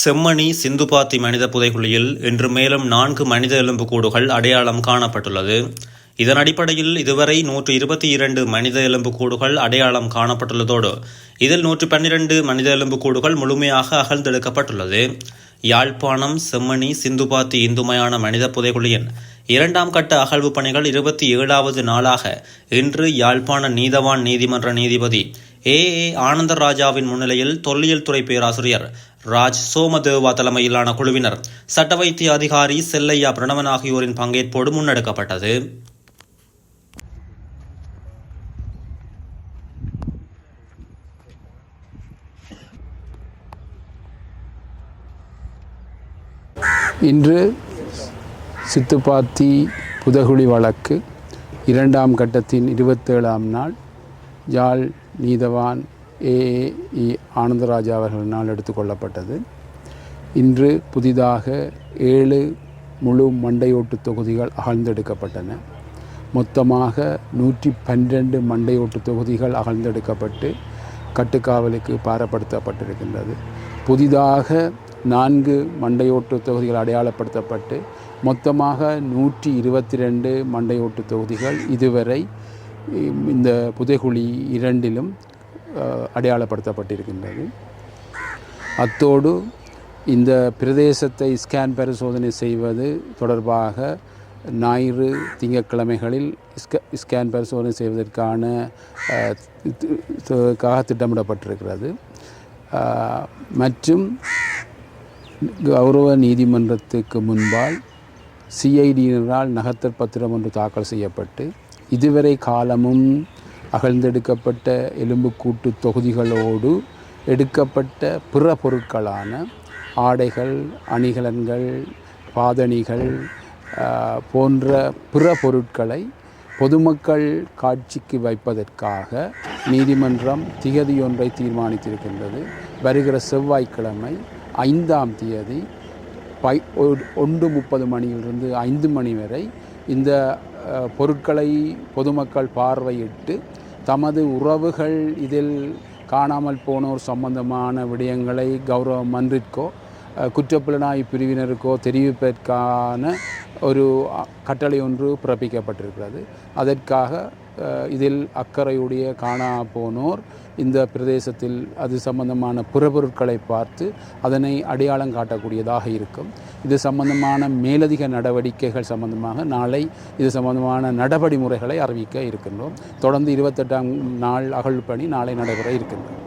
செம்மணி சிந்துபாத்தி மனித புதைகுழியில் இன்று மேலும் நான்கு மனித எலும்புக்கூடுகள் அடையாளம் காணப்பட்டுள்ளது. இதன் அடிப்படையில் இதுவரை நூற்று இருபத்தி இரண்டு மனித எலும்புக்கூடுகள் அடையாளம் காணப்பட்டுள்ளதோடு இதில் நூற்று பன்னிரண்டு மனித எலும்புக்கூடுகள் முழுமையாக அகழ்ந்தெடுக்கப்பட்டுள்ளது. யாழ்ப்பாணம் செம்மணி சிந்துபாத்தி இந்துமையான மனித புதைகுழியின் இரண்டாம் கட்ட அகழ்வு பணிகள் இருபத்தி ஏழாவது நாளாக இன்று யாழ்ப்பாண நீதவான் நீதிமன்ற நீதிபதி ஏ. ஏ. ஆனந்தராஜாவின் முன்னிலையில் தொல்லியல் துறை பேராசிரியர் ராஜ் சோமதேவா தலைமையிலான குழுவினர் சட்ட வைத்திய அதிகாரி செல்லையா பிரணவன் ஆகியோரின் பங்கேற்போடு முன்னெடுக்கப்பட்டது. இன்று சித்துப்பாத்தி புதகுழி வழக்கு இரண்டாம் கட்டத்தின் இருபத்தேழாம் நாள் யாழ் நீதவான் ஏ இ ஆனந்தராஜா அவர்களினால் எடுத்துக்கொள்ளப்பட்டது. இன்று புதிதாக ஏழு முழு மண்டையோட்டு தொகுதிகள் அகழ்ந்தெடுக்கப்பட்டன. மொத்தமாக நூற்றி பன்னிரண்டு மண்டையோட்டு தொகுதிகள் அகழ்ந்தெடுக்கப்பட்டு கட்டுக்காவலுக்கு பாரப்படுத்தப்பட்டிருக்கின்றது. புதிதாக நான்கு மண்டையோட்டு தொகுதிகள் அடையாளப்படுத்தப்பட்டு மொத்தமாக நூற்றி இருபத்தி ரெண்டு மண்டையோட்டு தொகுதிகள் இதுவரை இந்த புதைகுழி இரண்டிலும் அடையாளப்படுத்தப்பட்டிருக்கின்றது. அத்தோடு இந்த பிரதேசத்தை ஸ்கேன் பரிசோதனை செய்வது தொடர்பாக ஞாயிறு திங்கட்கிழமைகளில் ஸ்க ஸ்கேன் பரிசோதனை செய்வதற்கான திட்டமிடப்பட்டிருக்கிறது. மற்றும் கௌரவ நீதிமன்றத்துக்கு முன்பால் சிஐடியினரால் நகர்த்தற் பத்திரம் ஒன்று தாக்கல் செய்யப்பட்டு இதுவரை காலமும் அகழ்ந்தெடுக்கப்பட்ட எலும்புக்கூட்டு தொகுதிகளோடு எடுக்கப்பட்ட பிற பொருட்களான ஆடைகள் அணிகலன்கள் பாதணிகள் போன்ற பிற பொருட்களை பொதுமக்கள் காட்சிக்கு வைப்பதற்காக நீதிமன்றம் திகதியொன்றை தீர்மானித்திருக்கின்றது. வருகிற செவ்வாய்க்கிழமை ஐந்தாம் தேதி பை ஒ- ஒன்று முப்பது மணியிலிருந்து ஐந்து மணி வரை இந்த பொருட்களை பொதுமக்கள் பார்வையிட்டு தமது உறவுகள் இதில் காணாமல் போனோர் சம்பந்தமான விடயங்களை கௌரவ மன்றிற்கோ குற்றப்புலனாய்வு பிரிவினருக்கோ தெரிவிப்பதற்கான ஒரு கட்டளை ஒன்று பிறப்பிக்கப்பட்டிருக்கிறது. அதற்காக இதில் அக்கறையுடைய காணா போனோர் இந்த பிரதேசத்தில் அது சம்பந்தமான புறப்பொருட்களை பார்த்து அதனை அடையாளம் காட்டக்கூடியதாக இருக்கும். இது சம்பந்தமான மேலதிக நடவடிக்கைகள் சம்பந்தமாக நாளை இது சம்பந்தமான நடவடிமுறைகளை அறிவிக்க இருக்கின்றோம். தொடர்ந்து இருபத்தெட்டாம் நாள் அகழ்வு பணி நாளை நடைபெற இருக்கின்றோம்